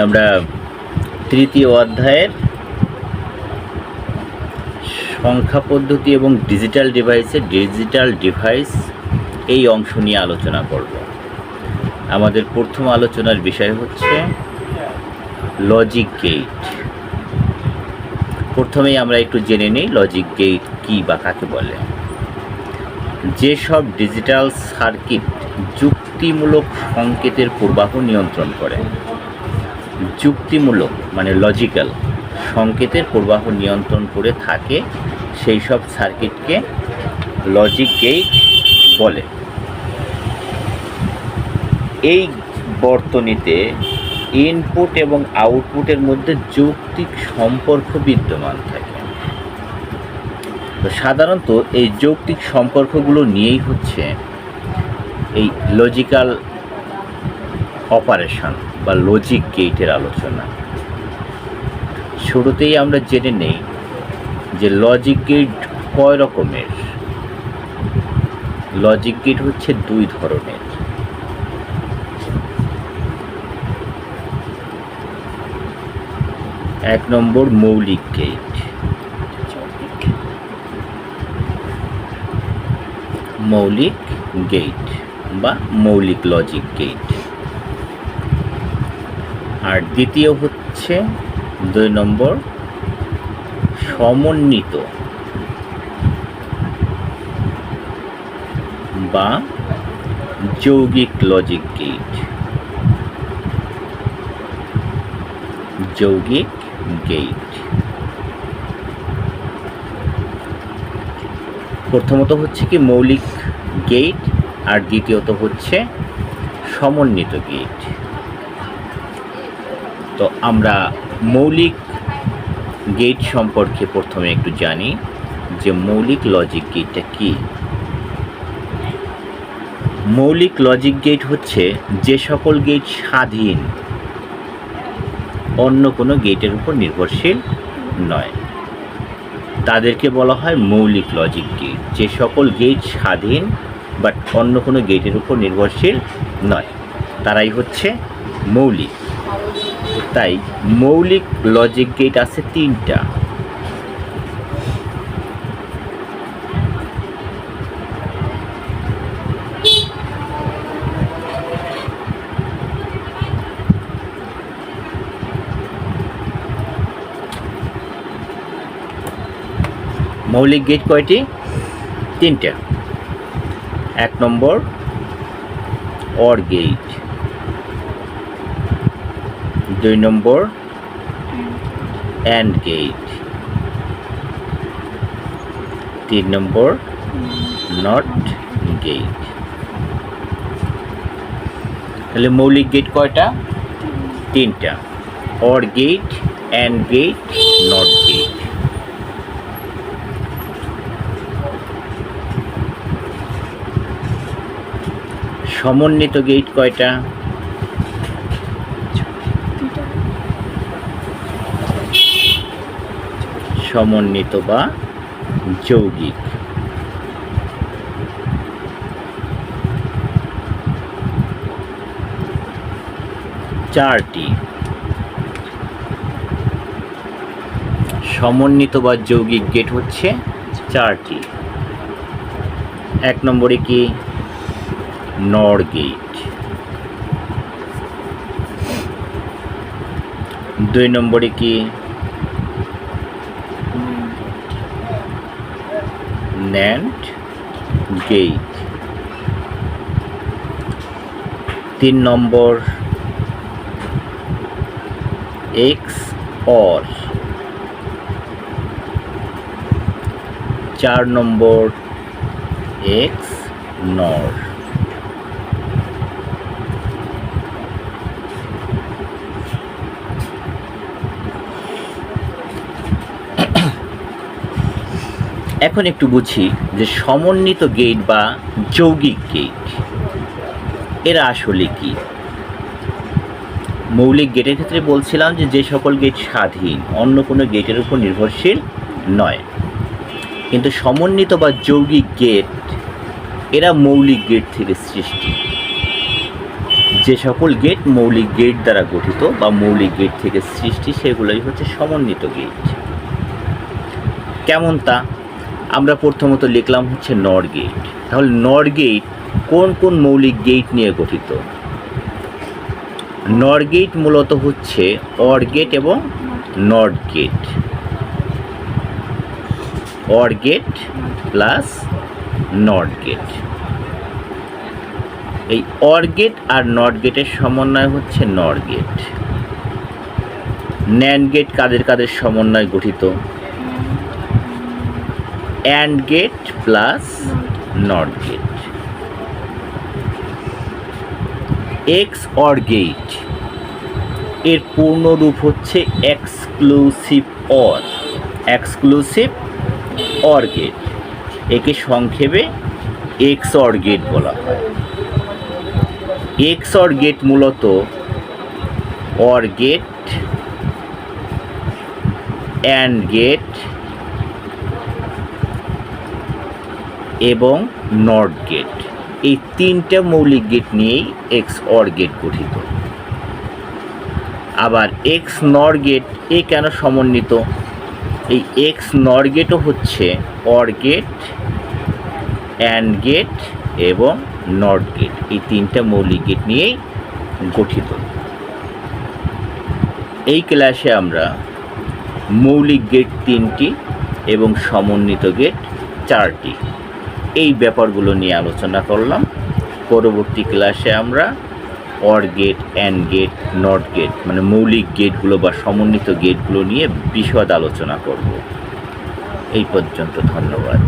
আমরা তৃতীয় অধ্যায়ের সংখ্যা পদ্ধতি এবং ডিজিটাল ডিভাইসে ডিজিটাল ডিভাইস এই অংশ নিয়ে আলোচনা করব। আমাদের প্রথম আলোচনার বিষয় হচ্ছে লজিক গেট প্রথমেই আমরা একটু জেনে নিই লজিক গেট কী বা কাকে বলে। যেসব ডিজিটাল সার্কিট যুক্তিমূলক সংকেতের প্রবাহ নিয়ন্ত্রণ করে যুক্তিমূলক মানে লজিক্যাল সংকেতের প্রবাহ নিয়ন্ত্রণ করে থাকে, সেই সব সার্কিটকে লজিক গেট বলে। এই বর্তনীতে ইনপুট এবং আউটপুটের মধ্যে যৌক্তিক সম্পর্ক বিদ্যমান থাকে। তো সাধারণত এই যৌক্তিক সম্পর্কগুলো নিয়েই হচ্ছে এই লজিক্যাল অপারেশন বা লজিক গেইটের আলোচনা। শুরুতেই আমরা জেনে নেই যে লজিক গেট কয় রকমের। লজিক গেট হচ্ছে দুই ধরনের। এক নম্বর মৌলিক গেট মৌলিক গেট বা মৌলিক লজিক গেট আর দ্বিতীয় হচ্ছে দুই নম্বর, সমন্বিত বা যৌগিক লজিক গেট যৌগিক গেট প্রথমত হচ্ছে কি মৌলিক গেট আর দ্বিতীয়ত হচ্ছে সমন্বিত গেট তো আমরা মৌলিক গেট সম্পর্কে প্রথমে একটু জানি যে মৌলিক লজিক গেটটা কি? মৌলিক লজিক গেট হচ্ছে যে সকল গেট স্বাধীন, অন্য কোনো গেটের উপর নির্ভরশীল নয়। তাদেরকে বলা হয় মৌলিক লজিক গেট যে সকল গেট স্বাধীন বাট অন্য কোনো গেটের উপর নির্ভরশীল নয়। তারাই হচ্ছে মৌলিক। তাই মৌলিক লজিক গেট আছে তিনটা। মৌলিক গেট কয়টি? তিনটা। এক নম্বর অর গেট দুই নম্বর অ্যান্ড গেট তিন নম্বর নট গেট তাহলে মৌলিক গেট কয়টা? তিনটা। OR gate AND gate NOT gate সমন্বিত গেট কয়টা? সমন্বিত বা যৌগিক। চারটি। সমন্বিত বা যৌগিক গেট হচ্ছে চারটি। এক নম্বরে কি? নর গেট। দুই নম্বরে কি? NAND gate. তিন নম্বর এক্স অর। চার নম্বর এক্স নর। এখন একটু বুঝি যে সমন্বিত গেট বা যৌগিক গেট, এরা আসলে কি? মৌলিক গেটের ক্ষেত্রে বলছিলাম যে যে সকল গেট স্বাধীন, অন্য কোনো গেটের উপর নির্ভরশীল নয়। কিন্তু সমন্বিত বা যৌগিক গেট, এরা মৌলিক গেট থেকে সৃষ্টি। যে সকল গেট মৌলিক গেট দ্বারা গঠিত বা মৌলিক গেট থেকে সৃষ্টি, সেগুলোই হচ্ছে সমন্বিত গেট। কেমন তা? আমরা প্রথমত লিখলাম হচ্ছে নর গেট তাহলে নর গেট কোন কোন মৌলিক গেট নিয়ে গঠিত? নর গেট মূলত হচ্ছে অর গেট এবং NOT gate OR gate plus NOT gate এই অর গেট আর নট গেটের সমন্বয় হচ্ছে নর গেট ন্যান্ড গেট কাদের কাদের সমন্বয় গঠিত? AND gate plus NOT gate. X OR gate, এর পূর্ণ রূপ হচ্ছে exclusive OR. Exclusive OR gate, একে সংক্ষেপে এক্স অর গেট বলা হয়। এক্স অর গেট মূলত অর গেট, অ্যান্ড গেট এবং নর্থ গেট। এই তিনটা মৌলিক গেট নিয়েই এক্স অর গেট গঠিত। আবার এক্স নর গেট, এ কেন সমন্বিত? এই এক্স নর গেটও হচ্ছে অর গেট অ্যান্ড গেট এবং নর্থ গেট। এই তিনটা মৌলিক গেট নিয়েই গঠিত। এই ক্লাসে আমরা মৌলিক গেট তিনটি এবং সমন্বিত গেট চারটি এই ব্যাপারগুলো নিয়ে আলোচনা করলাম। পরবর্তী ক্লাসে আমরা or gate and gate not gate মানে মৌলিক গেটগুলো বা সমন্বিত গেটগুলো নিয়ে বিশদ আলোচনা করব। এই পর্যন্ত ধন্যবাদ।